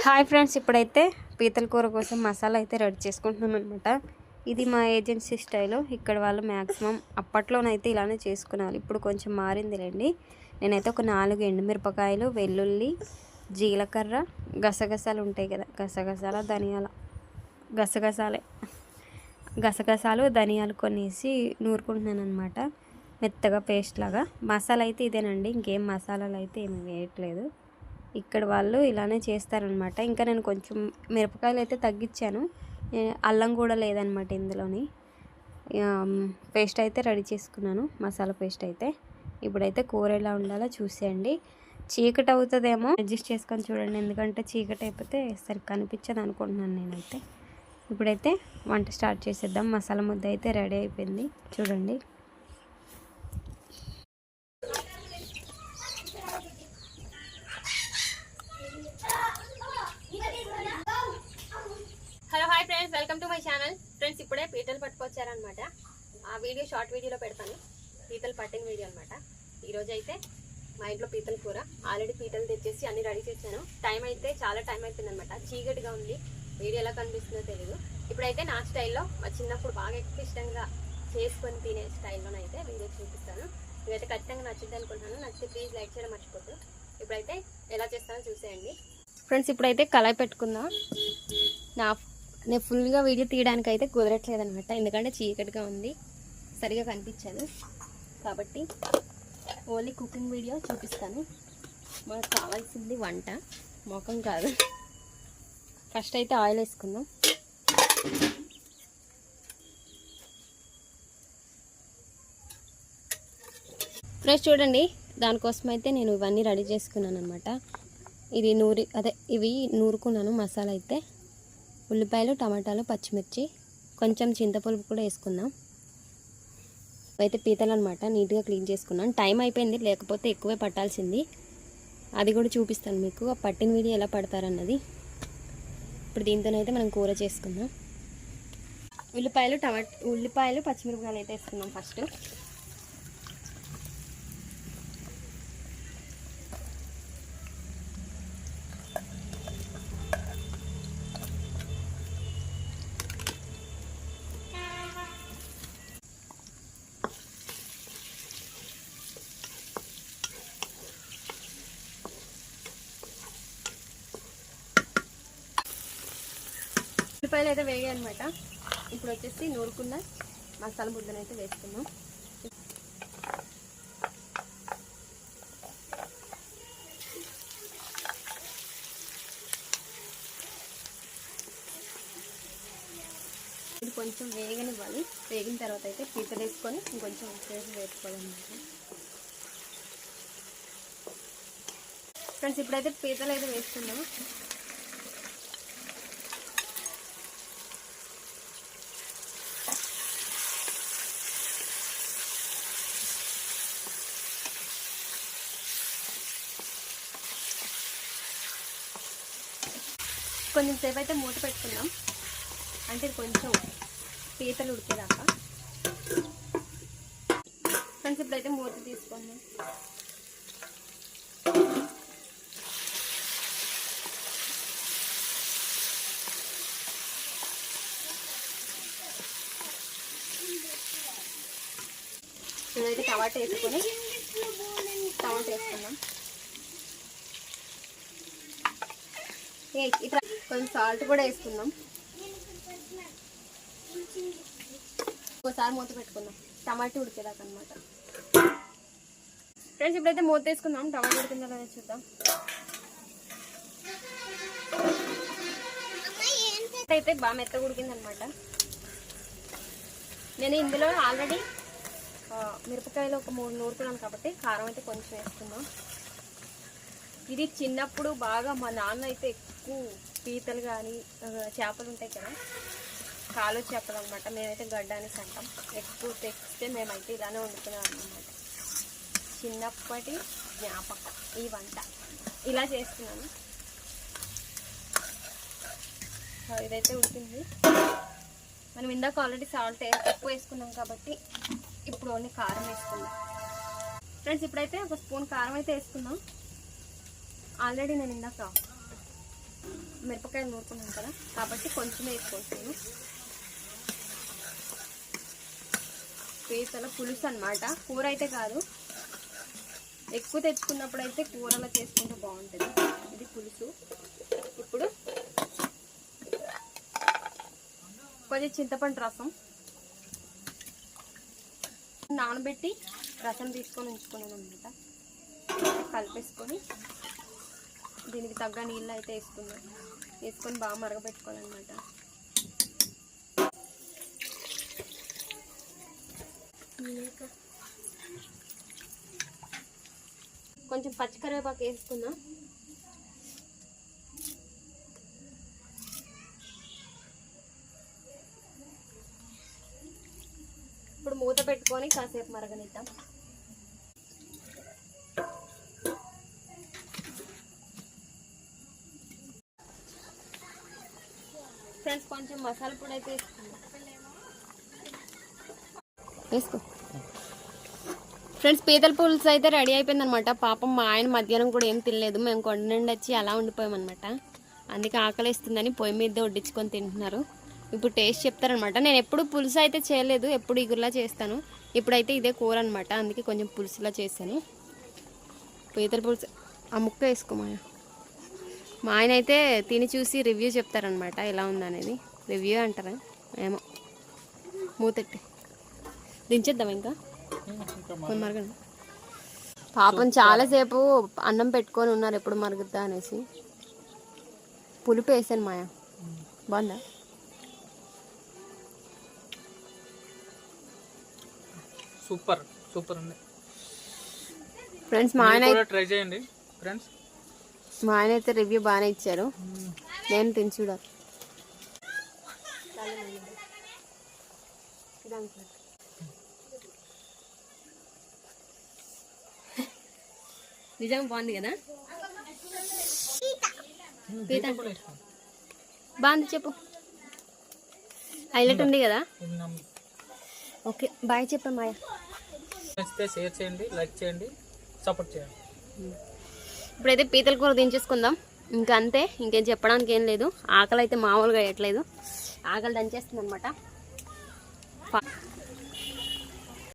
Hi friends ఇప్పుడైతే పీతల కూర కోసం మసాలా అయితే రెడీ చేసుకుంటున్నాం అనమాట ఇది మా ఏజెన్సీ స్టైల్ ఇక్కడ వాళ్ళు మ్యాక్సిమం అప్పట్లోనైతే ఇలానే చేసుకున్నారు. ఇప్పుడు కొంచెం మారిందిలేండి. నేనైతే ఒక నాలుగు ఎండుమిరపకాయలు వెల్లుల్లి జీలకర్ర గసగసాలు ఉంటాయి కదా గసగసాల ధనియాల గసగసాలే గసగసాలు ధనియాలు కొనేసి నూరుకుంటున్నాను అనమాట మెత్తగా పేస్ట్ లాగా. మసాలా అయితే ఇదేనండి. ఇంకేం మసాలాలు అయితే ఏమి వేయట్లేదు. ఇక్కడ వాళ్ళు ఇలానే చేస్తారనమాట. ఇంకా నేను కొంచెం మిరపకాయలు అయితే తగ్గించాను అల్లం కూడా లేదనమాట ఇందులోని. పేస్ట్ అయితే రెడీ చేసుకున్నాను మసాలా పేస్ట్ అయితే. ఇప్పుడైతే కూర ఎలా ఉండాలో చూసేయండి. చీకటి అవుతుందేమో. అడ్జస్ట్ చేసుకొని చూడండి ఎందుకంటే చీకటి అయిపోతే సరిగ్గా కనిపించదు అనుకుంటున్నాను నేనైతే. ఇప్పుడైతే వంట స్టార్ట్ చేసేద్దాం. మసాలా ముద్ద అయితే రెడీ అయిపోయింది. చూడండి hello hi friends welcome to my channel friends ఇప్పుడే పీతలు అనమాట ఆ వీడియో షార్ట్ వీడియోలో పెడతాను. పీతలు పట్టిన వీడియో అనమాట ఈరోజు అయితే మా ఇంట్లో పీతల కూర. ఆల్రెడీ పీతలు తెచ్చేసి అన్ని రెడీ చేశాను. టైం అయితే చాలా టైం అయిపోయిందనమాట చీకటిగా ఉంది. వీడియో ఎలా కనిపిస్తుందో తెలియదు ఇప్పుడైతే నా స్టైల్లో మా చిన్నప్పుడు బాగా ఎక్కువ ఇష్టంగా చేసుకొని తినే స్టైల్లోనైతే వీడియో చూపిస్తాను. ఇదైతే ఖచ్చితంగా నచ్చింది అనుకుంటున్నాను. నచ్చితే ప్లీజ్ లైక్ చేయడం మర్చిపోద్దు ఇప్పుడైతే ఎలా చేస్తానో చూసేయండి. ఫ్రెండ్స్ ఇప్పుడైతే కళాయి పెట్టుకుందాం. నా నేను ఫుల్గా వీడియో తీయడానికి అయితే కుదరట్లేదు అనమాట ఎందుకంటే చీకటిగా ఉంది. సరిగా కనిపించదు. కాబట్టి ఓన్లీ కుకింగ్ వీడియో చూపిస్తాను. మనకు కావాల్సింది వంట. మొఖం కాదు. ఫస్ట్ అయితే ఆయిల్ వేసుకుందాం. ఫ్రెష్ చూడండి. దానికోసం అయితే నేను ఇవన్నీ రెడీ చేసుకున్నాను అనమాట ఇది నూరి అదే ఇవి నూరుకున్నాను మసాలా అయితే. ఉల్లిపాయలు టమాటాలు పచ్చిమిర్చి కొంచెం చింతపులుపు కూడా వేసుకుందాం. అయితే పీతలు అనమాట నీట్గా క్లీన్ చేసుకున్నాను టైం అయిపోయింది లేకపోతే ఎక్కువే పట్టాల్సింది. అది కూడా చూపిస్తాను మీకు ఆ పట్టిన వీడియో ఎలా పడతారన్నది. ఇప్పుడు దీంతోనైతే మనం కూర చేసుకుందాం. ఉల్లిపాయలు టమాటా ఉల్లిపాయలు పచ్చిమిరపకాయలు అయితే వేసుకుందాం ఫస్ట్. ఉల్లిపాయలు అయితే వేగాయి అనమాట ఇప్పుడు వచ్చేసి నూరుకున్న మసాలా ముద్దనైతే అయితే ఇది కొంచెం వేగనివ్వాలి. వేగిన తర్వాత అయితే పీత వేసుకొని ఇంకొంచెం ఉప్పు వేసుకోవాలన్నమాట. ఫ్రెండ్స్ ఇప్పుడైతే పీతలు అయితే వేస్తున్నాము కొంచెం సేపు అయితే మూత పెట్టుకుందాం. అంటే కొంచెం పీతలు ఉడికేదాకా. ఫ్రెండ్స్ ఇప్పుడైతే మూత తీసుకుందాం ఇదైతే టమాటా వేసుకొని టమాటా వేసుకుందాం. ఏ కొంచెం సాల్ట్ కూడా వేసుకుందాం. ఒకసారి మూత పెట్టుకుందాం. టమాటా ఉడికేదాకా అనమాట ఫ్రెండ్స్ ఇప్పుడైతే మూత వేసుకుందాం. టమాటా ఉడికిందో లేదో చూద్దాం. అయితే బాగా మెత్త ఉడికింది అనమాట నేను ఇందులో ఆల్రెడీ మిరపకాయలు ఒక మూడు నూరుకున్నాను కాబట్టి కారం అయితే కొంచెం వేసుకుందాం. ఇది చిన్నప్పుడు బాగా మా నాన్న అయితే ఎక్కువ పీతలు కానీ చేపలు ఉంటాయి కదా కాలు చేపలు అనమాట మేమైతే గడ్డానికి అంటాం. ఎక్కువ తెచ్చితే మేమైతే ఇలానే వండుకున్నాం అనమాట చిన్నప్పటి జ్ఞాపకం ఈ వంట. ఇలా చేస్తున్నాను. ఇదైతే ఉడికింది మనం ఇందాక ఆల్రెడీ సాల్ట్ ఎక్కువ వేసుకున్నాం కాబట్టి ఇప్పుడు ఓన్లీ కారం వేసుకుందాం. ఫ్రెండ్స్ ఇప్పుడైతే ఒక స్పూన్ కారం అయితే వేసుకుందాం. ఆల్రెడీ నేను ఇందాక మిరపకాయలు నూరుకున్నాం కదా కాబట్టి కొంచెం వేసుకోవచ్చు పీసల పులుసు అనమాట కూర అయితే కాదు. ఎక్కువ తెచ్చుకున్నప్పుడు అయితే కూరలో చేసుకుంటే బాగుంటుంది. ఇది పులుసు. ఇప్పుడు కొంచెం చింతపండు రసం. నానబెట్టి రసం తీసుకొని ఉంచుకున్నాను అనమాట కలిపేసుకొని దీనికి తగ్గ నీళ్ళు అయితే వేసుకున్నాం వేసుకొని బాగా మరగపెట్టుకోవాలన్నమాట. కొంచెం పచ్చికరివేపాకు వేసుకుందాం. ఇప్పుడు మూత పెట్టుకొని కాసేపు మరగనిద్దాం. ఫ్రెండ్స్ కొంచెం మసాలా పొడి అయితే వేసుకో. ఫ్రెండ్స్ పీతల పులుసు అయితే రెడీ అయిపోయింది అనమాట పాపం మా ఆయన మధ్యాహ్నం కూడా ఏం తినలేదు. మేము కొండ నుండి వచ్చి అలా ఉండిపోయామన్నమాట అందుకే ఆకలిస్తుందని పొయ్యి మీద వడ్డించుకొని తింటున్నారు. ఇప్పుడు టేస్ట్ చెప్తారనమాట. నేను ఎప్పుడు పులుసు అయితే చేయలేదు ఎప్పుడు ఇగురులా చేస్తాను. ఇప్పుడైతే ఇదే కూర అనమాట అందుకే కొంచెం పులుసులా చేశాను. పీతల పులుసు ఆ ముక్క వేసుకోమా మా ఆయన అయితే తిని చూసి రివ్యూ చెప్తారనమాట ఎలా ఉందనేది. రివ్యూ అంటారా? ఏమో. మూతెట్టి. దించేద్దాం ఇంకా? కొన్ని మరగండి. పాపం చాలాసేపు అన్నం పెట్టుకొని ఉన్నారు ఎప్పుడు మరుగుద్దా అనేసి. పులుపు వేసాను మాయా. బాగుందా? సూపర్ సూపర్ ఉంది. ఫ్రెండ్స్ మా ఆయన ట్రై చేయండి. ఫ్రెండ్స్ మా ఆయన అయితే రివ్యూ బాగానే ఇచ్చారు. నేను తిని చూడాలి. నిజంగా బాగుంది కదా? బాగుంది చెప్పు. హైలైట్ ఉంది కదా? ఓకే బాయ్ చెప్పా మాయా. నచ్చితే షేర్ చేయండి లైక్ చేయండి సపోర్ట్ చేయండి. ఇప్పుడైతే పీతల కూర దించేసుకుందాం. ఇంకా అంతే ఇంకేం చెప్పడానికి ఏం లేదు. ఆకలి అయితే మామూలుగా వేయట్లేదు. ఆకలి దంచేస్తుంది అనమాట